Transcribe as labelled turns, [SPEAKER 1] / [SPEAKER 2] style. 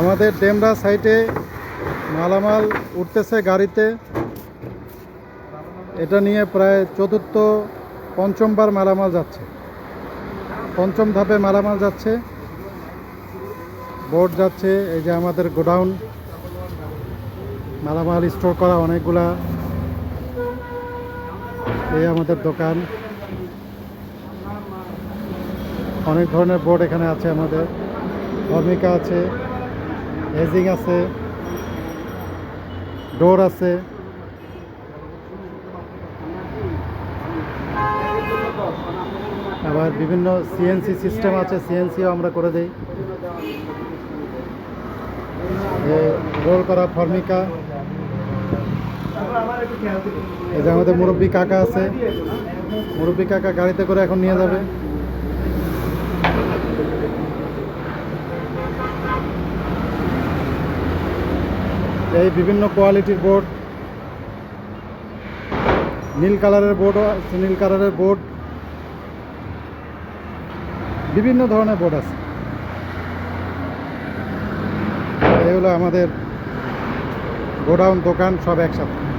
[SPEAKER 1] আমাদের ডেমরা সাইটে মালামাল উঠতেছে গাড়িতে। এটা নিয়ে প্রায় চতুর্থ পঞ্চমবার মালামাল যাচ্ছে। পঞ্চম ধাপে মালামাল যাচ্ছে। বোর্ড যাচ্ছে, এই যে আমাদের গোডাউন। মালামাল স্টোর করা অনেকগুলা। এই আমাদের দোকান। অনেক ধরনের বোর্ড এখানে আছে আমাদের। ভূমিকা আছে। হেজিং আছে ডোর আছে। আবার বিভিন্ন সিএনসি সিস্টেম আছে সিএনসিও আমরা করে দিই। রোল করা ফর্মিকা এই যে আমাদের মুরব্বী কাকা আছে, মুরব্বী কাকা গাড়িতে করে এখন নিয়ে যাবে। এই বিভিন্ন কোয়ালিটির বোর্ড। নীল কালারের বোর্ডও আছে নীল কালারের বোর্ড। বিভিন্ন ধরনের বোর্ড আছে। এই হলো আমাদের গোডাউন দোকান সব একসাথে।